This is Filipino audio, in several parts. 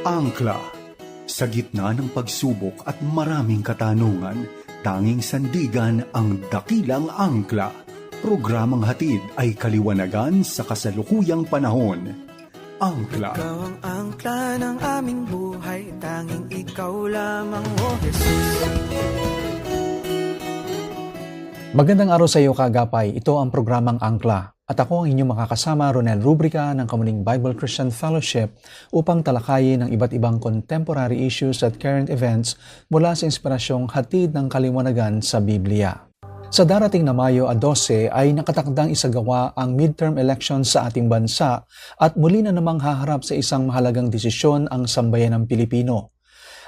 Angkla. Sa gitna ng pagsubok at maraming katanungan, tanging sandigan ang dakilang angkla. Programang hatid ay kaliwanagan sa kasalukuyang panahon. Angkla. Ikaw ang angkla ng aming buhay Tanging ikaw lamang, O Jesus Magandang araw sa iyo kagapay. Ito ang programang Angkla. At ako ang inyong makakasama, Ronel Rubrica ng Kamuning Bible Christian Fellowship upang talakayin ang iba't ibang contemporary issues at current events mula sa inspirasyong hatid ng kaliwanagan sa Biblia. Sa darating na Mayo 12 ay nakatakdang isagawa ang midterm elections sa ating bansa at muli na namang haharap sa isang mahalagang desisyon ang sambayan ng Pilipino.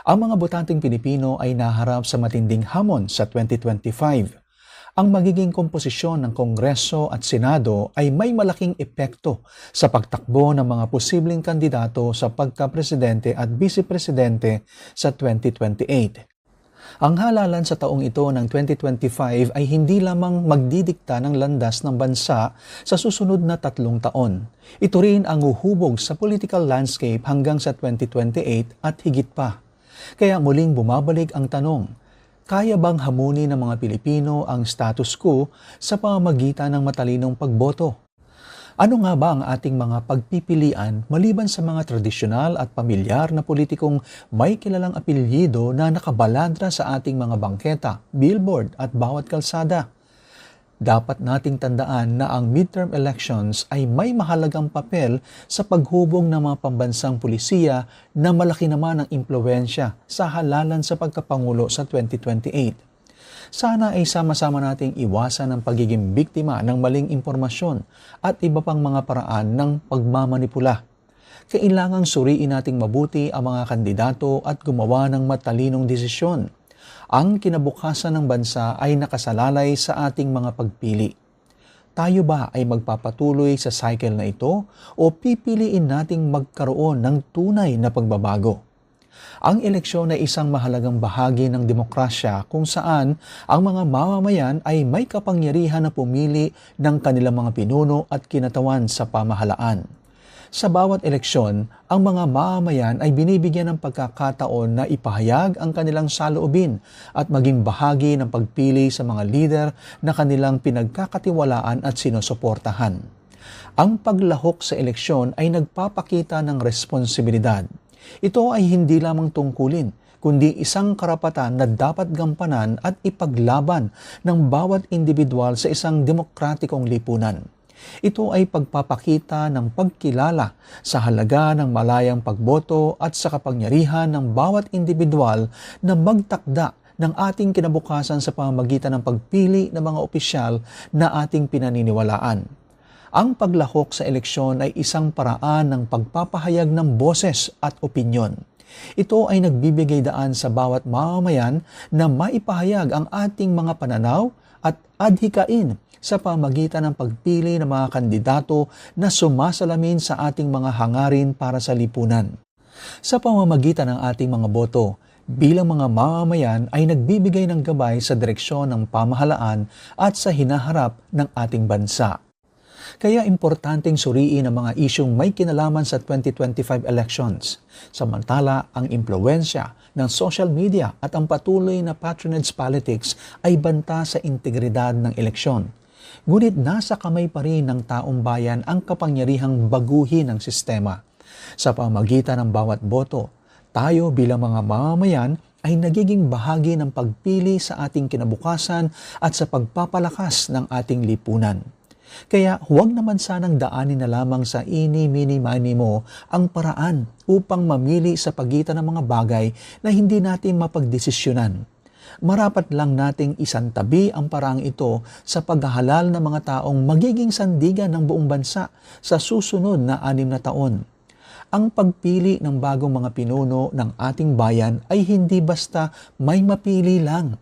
Ang mga botanteng Pilipino ay naharap sa matinding hamon sa 2025 ang magiging komposisyon ng Kongreso at Senado ay may malaking epekto sa pagtakbo ng mga posibleng kandidato sa pagka-presidente at vice-presidente sa 2028. Ang halalan sa taong ito ng 2025 ay hindi lamang magdidikta ng landas ng bansa sa susunod na tatlong taon. Ito rin ang uhubog sa political landscape hanggang sa 2028 at higit pa. Kaya muling bumabalik ang tanong, kaya bang hamunin ng mga Pilipino ang status quo sa pamamagitan ng matalinong pagboto? Ano nga ba ang ating mga pagpipilian maliban sa mga tradisyonal at pamilyar na politikong may kilalang apelyido na nakabalandra sa ating mga bangketa, billboard at bawat kalsada? Dapat nating tandaan na ang midterm elections ay may mahalagang papel sa paghubog ng mga pambansang pulisiya na malaki naman ang impluensya sa halalan sa pagkapangulo sa 2028. Sana ay sama-sama nating iwasan ang pagiging biktima ng maling impormasyon at iba pang mga paraan ng pagmamanipula. Kailangang suriin nating mabuti ang mga kandidato at gumawa ng matalinong desisyon ang kinabukasan ng bansa ay nakasalalay sa ating mga pagpili. Tayo ba ay magpapatuloy sa cycle na ito o pipiliin nating magkaroon ng tunay na pagbabago? Ang eleksyon ay isang mahalagang bahagi ng demokrasya kung saan ang mga mamamayan ay may kapangyarihan na pumili ng kanilang mga pinuno at kinatawan sa pamahalaan. Sa bawat eleksyon, ang mga mamamayan ay binibigyan ng pagkakataon na ipahayag ang kanilang saloobin at maging bahagi ng pagpili sa mga lider na kanilang pinagkakatiwalaan at sinusuportahan. Ang paglahok sa eleksyon ay nagpapakita ng responsibilidad. Ito ay hindi lamang tungkulin, kundi isang karapatan na dapat gampanan at ipaglaban ng bawat individual sa isang demokratikong lipunan. Ito ay pagpapakita ng pagkilala sa halaga ng malayang pagboto at sa kapangyarihan ng bawat individual na magtakda ng ating kinabukasan sa pamamagitan ng pagpili ng mga opisyal na ating pinaniniwalaan. Ang paglahok sa eleksyon ay isang paraan ng pagpapahayag ng boses at opinyon. Ito ay nagbibigay daan sa bawat mamamayan na maipahayag ang ating mga pananaw at adhikain sa pamagitan ng pagpili ng mga kandidato na sumasalamin sa ating mga hangarin para sa lipunan. Sa pamamagitan ng ating mga boto, bilang mga mamamayan ay nagbibigay ng gabay sa direksyon ng pamahalaan at sa hinaharap ng ating bansa. Kaya importanteng suriin ang mga isyong may kinalaman sa 2025 elections. Samantala, ang impluensya ng social media at ang patuloy na patronage politics ay banta sa integridad ng eleksyon. Ngunit nasa kamay pa rin ng taong bayan ang kapangyarihang baguhin ang sistema. Sa pamagitan ng bawat boto, tayo bilang mga mamamayan ay nagiging bahagi ng pagpili sa ating kinabukasan at sa pagpapalakas ng ating lipunan. Kaya huwag naman sanang daanin na lamang sa ini, mini, mani mo ang paraan upang mamili sa pagitan ng mga bagay na hindi natin mapagdesisyonan marapat lang nating isantabi ang parang ito sa paghahalal ng mga taong magiging sandigan ng buong bansa sa susunod na anim na taon. Ang pagpili ng bagong mga pinuno ng ating bayan ay hindi basta may mapili lang.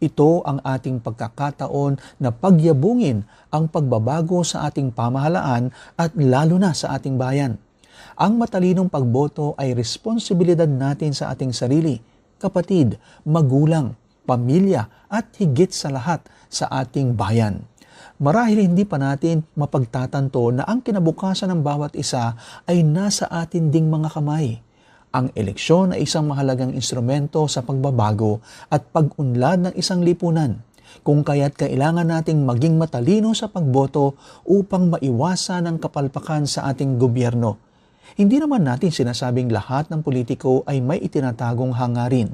Ito ang ating pagkakataon na pagyabungin ang pagbabago sa ating pamahalaan at lalo na sa ating bayan. Ang matalinong pagboto ay responsibilidad natin sa ating sarili, kapatid, magulang, pamilya at higit sa lahat sa ating bayan. Marahil hindi pa natin mapagtatanto na ang kinabukasan ng bawat isa ay nasa atin ding mga kamay. Ang eleksyon ay isang mahalagang instrumento sa pagbabago at pag-unlad ng isang lipunan kung kaya't kailangan nating maging matalino sa pagboto upang maiwasan ang kapalpakan sa ating gobyerno. Hindi naman natin sinasabing lahat ng politiko ay may itinatagong hangarin.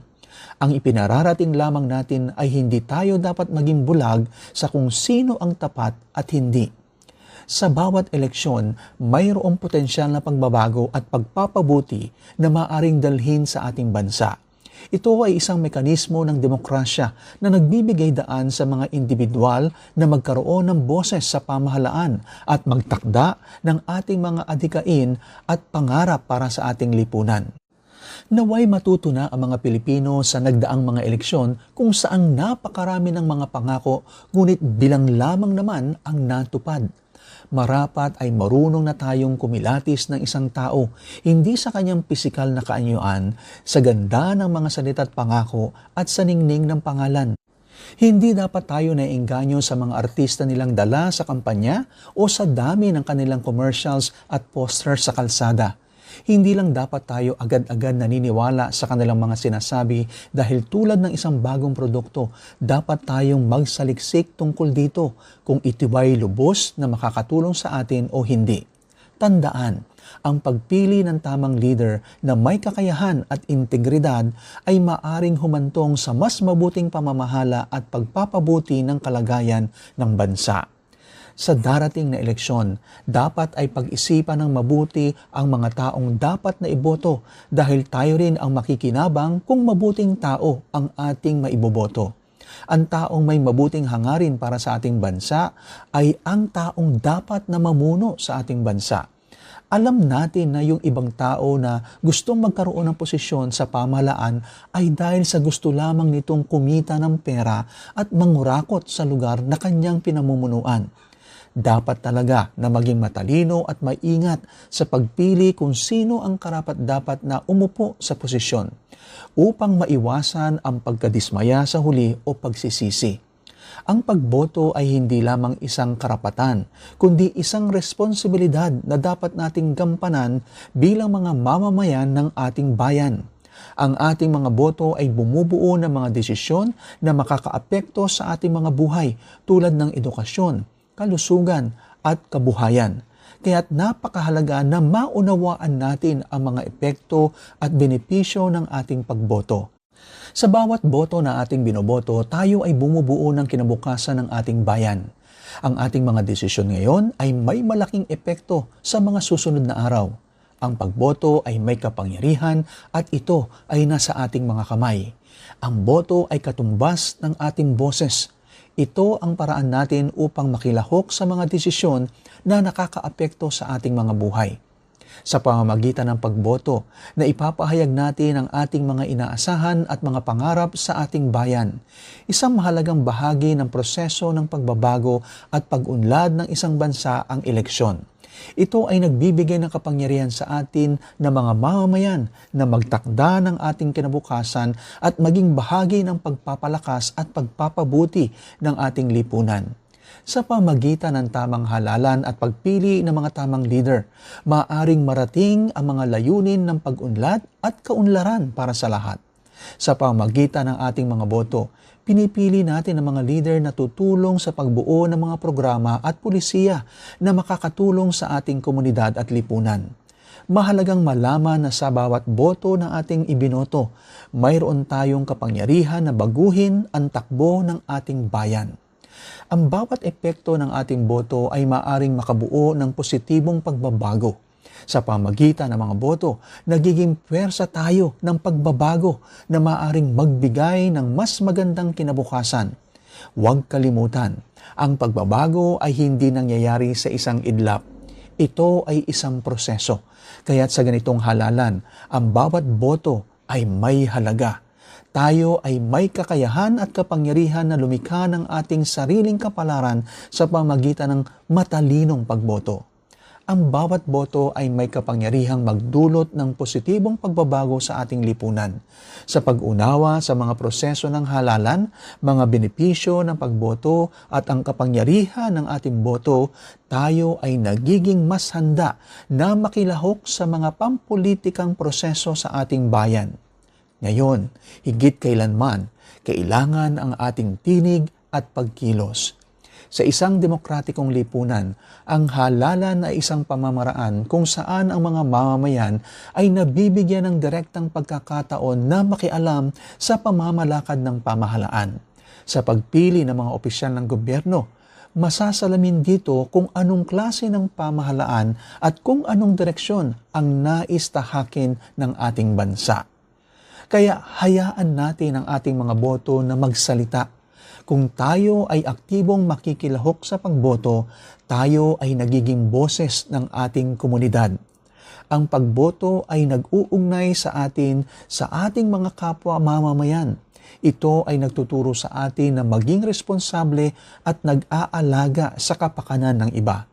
Ang ipinararating lamang natin ay hindi tayo dapat maging bulag sa kung sino ang tapat at hindi. Sa bawat eleksyon, mayroong potensyal na pagbabago at pagpapabuti na maaring dalhin sa ating bansa. Ito ay isang mekanismo ng demokrasya na nagbibigay daan sa mga individual na magkaroon ng boses sa pamahalaan at magtakda ng ating mga adikain at pangarap para sa ating lipunan. Naway matuto na ang mga Pilipino sa nagdaang mga eleksyon kung saang napakarami ng mga pangako ngunit bilang lamang naman ang natupad marapat ay marunong na tayong kumilatis ng isang tao, hindi sa kanyang pisikal na kaanyuan, sa ganda ng mga salita at pangako at sa ningning ng pangalan. Hindi dapat tayo naiengganyo sa mga artista nilang dala sa kampanya o sa dami ng kanilang commercials at posters sa kalsada. Hindi lang dapat tayo agad-agad naniniwala sa kanilang mga sinasabi dahil tulad ng isang bagong produkto, dapat tayong magsaliksik tungkol dito kung ito ay lubos na makakatulong sa atin o hindi. Tandaan, ang pagpili ng tamang leader na may kakayahan at integridad ay maaring humantong sa mas mabuting pamamahala at pagpapabuti ng kalagayan ng bansa sa darating na eleksyon, dapat ay pag-isipan ng mabuti ang mga taong dapat na iboto dahil tayo rin ang makikinabang kung mabuting tao ang ating maiboboto. Ang taong may mabuting hangarin para sa ating bansa ay ang taong dapat na mamuno sa ating bansa alam natin na yung ibang tao na gustong magkaroon ng posisyon sa pamahalaan ay dahil sa gusto lamang nitong kumita ng pera at mangurakot sa lugar na kanyang pinamumunuan dapat talaga na maging matalino at maingat sa pagpili kung sino ang karapat-dapat na umupo sa posisyon upang maiwasan ang pagkadismaya sa huli o pagsisisi. Ang pagboto ay hindi lamang isang karapatan, kundi isang responsibilidad na dapat nating gampanan bilang mga mamamayan ng ating bayan. Ang ating mga boto ay bumubuo ng mga desisyon na makakaapekto sa ating mga buhay tulad ng edukasyon, kalusugan at kabuhayan. Kaya't napakahalaga na maunawaan natin ang mga epekto at benepisyo ng ating pagboto. Sa bawat boto na ating binoboto, tayo ay bumubuo ng kinabukasan ng ating bayan. Ang ating mga desisyon ngayon ay may malaking epekto sa mga susunod na araw. Ang pagboto ay may kapangyarihan at ito ay nasa ating mga kamay. Ang boto ay katumbas ng ating boses ito ang paraan natin upang makilahok sa mga desisyon na nakakaapekto sa ating mga buhay. Sa pamamagitan ng pagboto na ipapahayag natin ang ating mga inaasahan at mga pangarap sa ating bayan. Isang mahalagang bahagi ng proseso ng pagbabago at pag-unlad ng isang bansa ang eleksyon. Ito ay nagbibigay ng kapangyarihan sa atin na mga mamamayan na magtakda ng ating kinabukasan at maging bahagi ng pagpapalakas at pagpapabuti ng ating lipunan. Sa pamagitan ng tamang halalan at pagpili ng mga tamang leader, maaring marating ang mga layunin ng pag-unlad at kaunlaran para sa lahat. Sa pamagitan ng ating mga boto, pinipili natin ang mga leader na tutulong sa pagbuo ng mga programa at pulisiya na makakatulong sa ating komunidad at lipunan. Mahalagang malaman na sa bawat boto na ating ibinoto, mayroon tayong kapangyarihan na baguhin ang takbo ng ating bayan. Ang bawat epekto ng ating boto ay maaring makabuo ng positibong pagbabago sa pamagitan ng mga boto, nagiging pwersa tayo ng pagbabago na maaring magbigay ng mas magandang kinabukasan. Huwag kalimutan, ang pagbabago ay hindi nangyayari sa isang idlap. Ito ay isang proseso. Kaya't sa ganitong halalan, ang bawat boto ay may halaga. Tayo ay may kakayahan at kapangyarihan na lumikha ng ating sariling kapalaran sa pamagitan ng matalinong pagboto ang bawat boto ay may kapangyarihang magdulot ng positibong pagbabago sa ating lipunan. Sa pag-unawa sa mga proseso ng halalan, mga benepisyo ng pagboto at ang kapangyarihan ng ating boto, tayo ay nagiging mas handa na makilahok sa mga pampolitikang proseso sa ating bayan. Ngayon, higit kailanman, kailangan ang ating tinig at pagkilos. Sa isang demokratikong lipunan, ang halalan ay isang pamamaraan kung saan ang mga mamamayan ay nabibigyan ng direktang pagkakataon na makialam sa pamamalakad ng pamahalaan. Sa pagpili ng mga opisyal ng gobyerno, masasalamin dito kung anong klase ng pamahalaan at kung anong direksyon ang nais tahakin ng ating bansa. Kaya hayaan natin ang ating mga boto na magsalita kung tayo ay aktibong makikilahok sa pagboto, tayo ay nagiging boses ng ating komunidad. Ang pagboto ay nag-uugnay sa atin sa ating mga kapwa mamamayan. Ito ay nagtuturo sa atin na maging responsable at nag-aalaga sa kapakanan ng iba.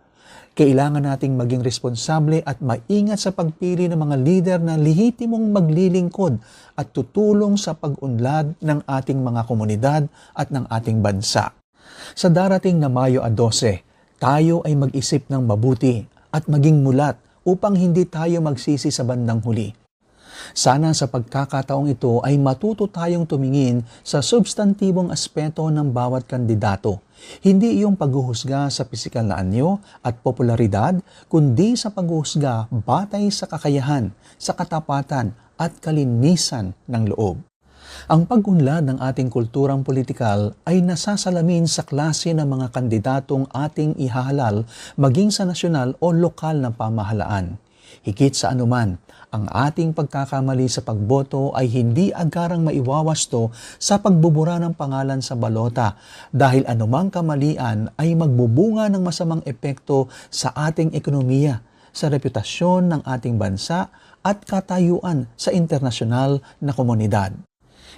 Kailangan nating maging responsable at maingat sa pagpili ng mga lider na lehitimong maglilingkod at tutulong sa pag-unlad ng ating mga komunidad at ng ating bansa. Sa darating na Mayo 12, tayo ay mag-isip ng mabuti at maging mulat upang hindi tayo magsisi sa bandang huli. Sana sa pagkakataong ito ay matuto tayong tumingin sa substantibong aspeto ng bawat kandidato. Hindi iyong paghuhusga sa pisikal na anyo at popularidad, kundi sa paghuhusga batay sa kakayahan, sa katapatan at kalinisan ng loob. Ang pag-unlad ng ating kulturang politikal ay nasasalamin sa klase ng mga kandidatong ating ihahalal maging sa nasyonal o lokal na pamahalaan. Higit sa anuman, ang ating pagkakamali sa pagboto ay hindi agarang maiwawasto sa pagbubura ng pangalan sa balota dahil anumang kamalian ay magbubunga ng masamang epekto sa ating ekonomiya, sa reputasyon ng ating bansa at katayuan sa internasyonal na komunidad.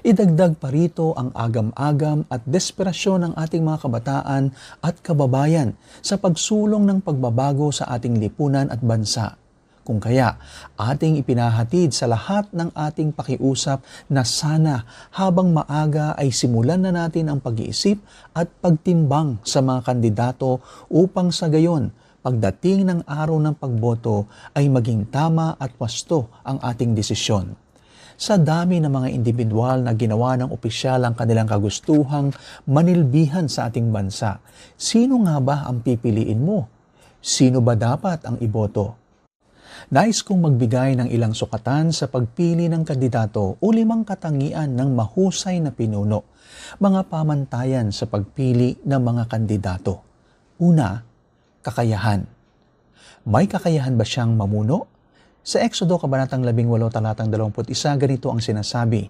Idagdag pa rito ang agam-agam at desperasyon ng ating mga kabataan at kababayan sa pagsulong ng pagbabago sa ating lipunan at bansa. Kung kaya, ating ipinahatid sa lahat ng ating pakiusap na sana habang maaga ay simulan na natin ang pag-iisip at pagtimbang sa mga kandidato upang sa gayon, pagdating ng araw ng pagboto ay maging tama at wasto ang ating desisyon. Sa dami ng mga individual na ginawa ng opisyal ang kanilang kagustuhang manilbihan sa ating bansa, sino nga ba ang pipiliin mo? Sino ba dapat ang iboto? Nais kong magbigay ng ilang sukatan sa pagpili ng kandidato o limang katangian ng mahusay na pinuno, mga pamantayan sa pagpili ng mga kandidato. Una, kakayahan. May kakayahan ba siyang mamuno? Sa Exodo Kabanatang 18 talatang 21, ganito ang sinasabi,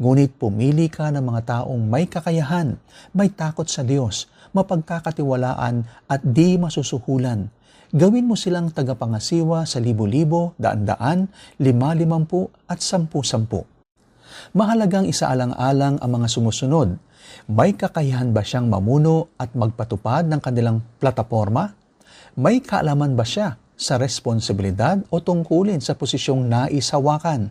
Ngunit pumili ka ng mga taong may kakayahan, may takot sa Diyos, mapagkakatiwalaan at di masusuhulan, Gawin mo silang tagapangasiwa sa libo-libo, daan-daan, lima-limampu at sampu-sampu. Mahalagang isaalang-alang ang mga sumusunod. May kakayahan ba siyang mamuno at magpatupad ng kanilang plataforma? May kaalaman ba siya sa responsibilidad o tungkulin sa posisyong naisawakan?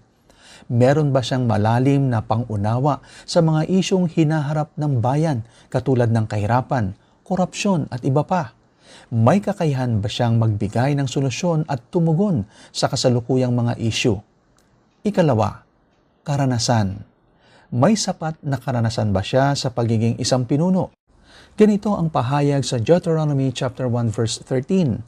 Meron ba siyang malalim na pangunawa sa mga isyong hinaharap ng bayan katulad ng kahirapan, korupsyon at iba pa? May kakayahan ba siyang magbigay ng solusyon at tumugon sa kasalukuyang mga isyu? Ikalawa, karanasan. May sapat na karanasan ba siya sa pagiging isang pinuno? Ganito ang pahayag sa Deuteronomy chapter 1 verse 13.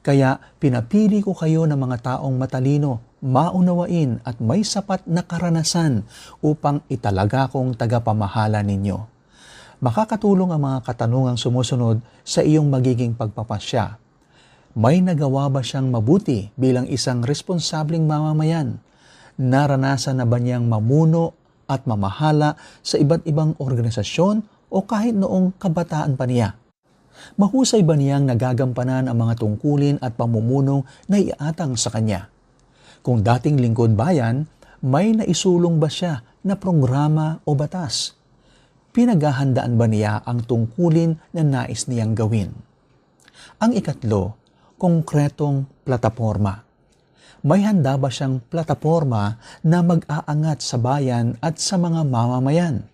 Kaya pinapili ko kayo ng mga taong matalino, maunawain at may sapat na karanasan upang italaga kong tagapamahala ninyo makakatulong ang mga katanungang sumusunod sa iyong magiging pagpapasya. May nagawa ba siyang mabuti bilang isang responsableng mamamayan? Naranasan na ba niyang mamuno at mamahala sa iba't ibang organisasyon o kahit noong kabataan pa niya? Mahusay ba niyang nagagampanan ang mga tungkulin at pamumuno na iatang sa kanya? Kung dating lingkod bayan, may naisulong ba siya na programa o batas? Pinaghahandaan ba niya ang tungkulin na nais niyang gawin? Ang ikatlo, konkretong plataforma. May handa ba siyang plataforma na mag-aangat sa bayan at sa mga mamamayan?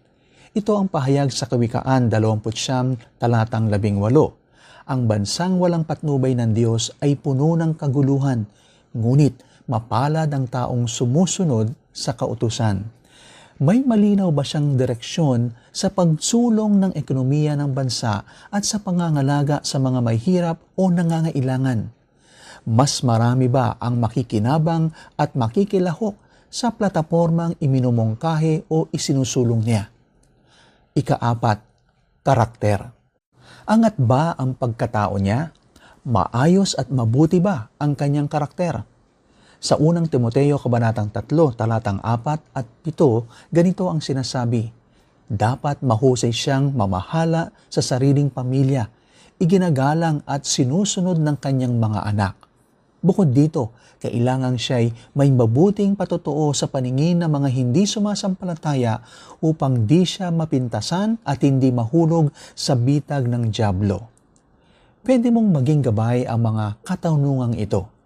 Ito ang pahayag sa Kawikaan 29 talatang 18. Ang bansang walang patnubay ng Diyos ay puno ng kaguluhan, ngunit mapalad ang taong sumusunod sa kautusan. May malinaw ba siyang direksyon sa pagsulong ng ekonomiya ng bansa at sa pangangalaga sa mga may hirap o nangangailangan? Mas marami ba ang makikinabang at makikilahok sa platapormang iminumungkahi o isinusulong niya? Ikaapat, karakter. Angat ba ang pagkatao niya? Maayos at mabuti ba ang kanyang karakter? Sa unang Timoteo Kabanatang 3, talatang 4 at 7, ganito ang sinasabi, Dapat mahusay siyang mamahala sa sariling pamilya, iginagalang at sinusunod ng kanyang mga anak. Bukod dito, kailangan siya'y may mabuting patotoo sa paningin ng mga hindi sumasampalataya upang di siya mapintasan at hindi mahulog sa bitag ng Diablo. Pwede mong maging gabay ang mga katanungang ito.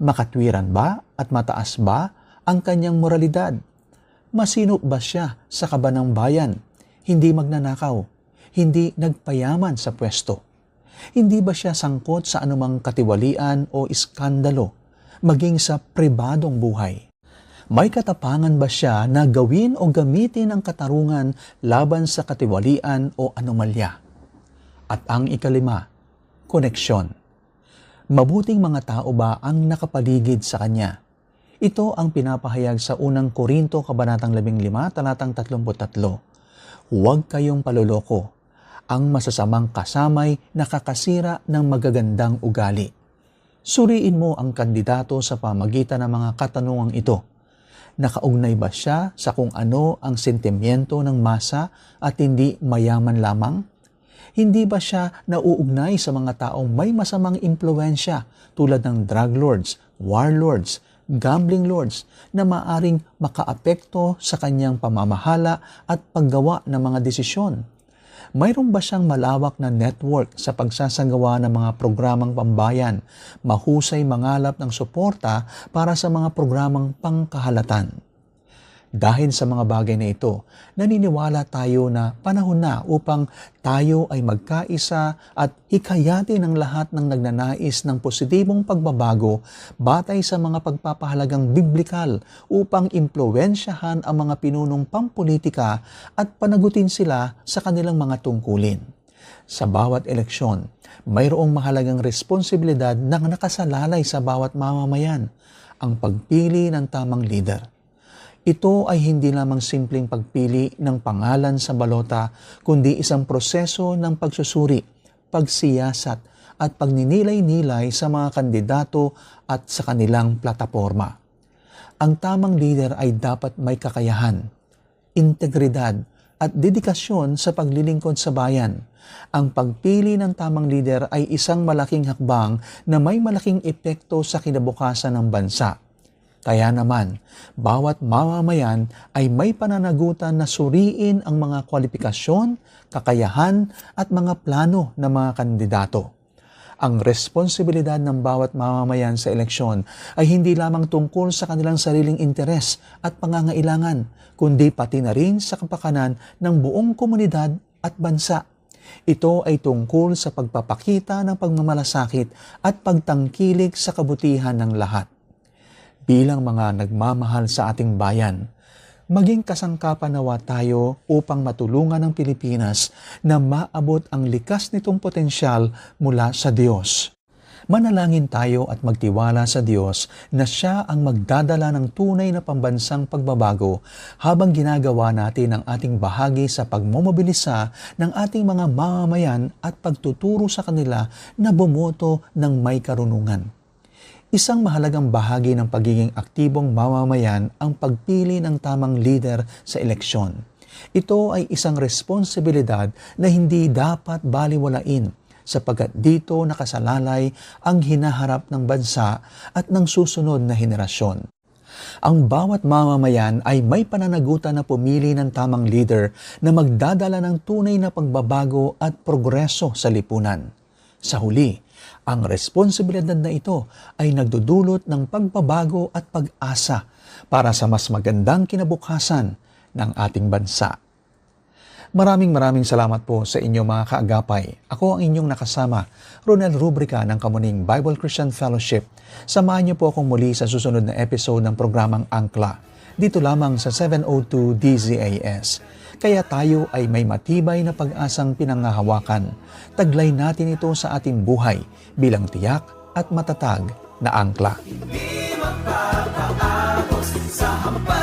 Makatwiran ba at mataas ba ang kanyang moralidad? Masino ba siya sa kabanang bayan? Hindi magnanakaw? Hindi nagpayaman sa pwesto? Hindi ba siya sangkot sa anumang katiwalian o iskandalo, maging sa pribadong buhay? May katapangan ba siya na gawin o gamitin ang katarungan laban sa katiwalian o anomalya? At ang ikalima, koneksyon. Mabuting mga tao ba ang nakapaligid sa kanya? Ito ang pinapahayag sa unang Korinto Kabanatang 15, talatang 33. Huwag kayong paluloko. Ang masasamang kasamay nakakasira ng magagandang ugali. Suriin mo ang kandidato sa pamagitan ng mga katanungang ito. Nakaugnay ba siya sa kung ano ang sentimiento ng masa at hindi mayaman lamang? Hindi ba siya nauugnay sa mga taong may masamang impluensya tulad ng drug lords, warlords, gambling lords na maaring makaapekto sa kanyang pamamahala at paggawa ng mga desisyon? Mayroon ba siyang malawak na network sa pagsasagawa ng mga programang pambayan, mahusay mangalap ng suporta para sa mga programang pangkahalatan? Dahil sa mga bagay na ito, naniniwala tayo na panahon na upang tayo ay magkaisa at hikayatin ang lahat ng nagnanais ng positibong pagbabago batay sa mga pagpapahalagang biblikal upang impluensyahan ang mga pinunong pampolitika at panagutin sila sa kanilang mga tungkulin. Sa bawat eleksyon, mayroong mahalagang responsibilidad na nakasalalay sa bawat mamamayan, ang pagpili ng tamang leader. Ito ay hindi lamang simpleng pagpili ng pangalan sa balota, kundi isang proseso ng pagsusuri, pagsiyasat at pagninilay-nilay sa mga kandidato at sa kanilang plataforma. Ang tamang leader ay dapat may kakayahan, integridad at dedikasyon sa paglilingkod sa bayan. Ang pagpili ng tamang leader ay isang malaking hakbang na may malaking epekto sa kinabukasan ng bansa. Kaya naman, bawat mamamayan ay may pananagutan na suriin ang mga kwalifikasyon, kakayahan at mga plano ng mga kandidato. Ang responsibilidad ng bawat mamamayan sa eleksyon ay hindi lamang tungkol sa kanilang sariling interes at pangangailangan, kundi pati na rin sa kapakanan ng buong komunidad at bansa. Ito ay tungkol sa pagpapakita ng pagmamalasakit at pagtangkilik sa kabutihan ng lahat bilang mga nagmamahal sa ating bayan, maging kasangkapan nawa tayo upang matulungan ang Pilipinas na maabot ang likas nitong potensyal mula sa Diyos. Manalangin tayo at magtiwala sa Diyos na Siya ang magdadala ng tunay na pambansang pagbabago habang ginagawa natin ang ating bahagi sa pagmomobilisa ng ating mga mamamayan at pagtuturo sa kanila na bumoto ng may karunungan. Isang mahalagang bahagi ng pagiging aktibong mamamayan ang pagpili ng tamang leader sa eleksyon. Ito ay isang responsibilidad na hindi dapat baliwalain sapagkat dito nakasalalay ang hinaharap ng bansa at ng susunod na henerasyon. Ang bawat mamamayan ay may pananagutan na pumili ng tamang leader na magdadala ng tunay na pagbabago at progreso sa lipunan. Sa huli, Ang responsibilidad na ito ay nagdudulot ng pagbabago at pag-asa para sa mas magandang kinabukasan ng ating bansa. Maraming maraming salamat po sa inyong mga kaagapay. Ako ang inyong nakasama, Ronel Rubrica ng Kamuning Bible Christian Fellowship. Samahan niyo po akong muli sa susunod na episode ng programang Angkla. Dito lamang sa 702 DZAS. Kaya tayo ay may matibay na pag-asang pinangahawakan. Taglay natin ito sa ating buhay bilang tiyak at matatag na angkla. Di magpapaagos sa hampas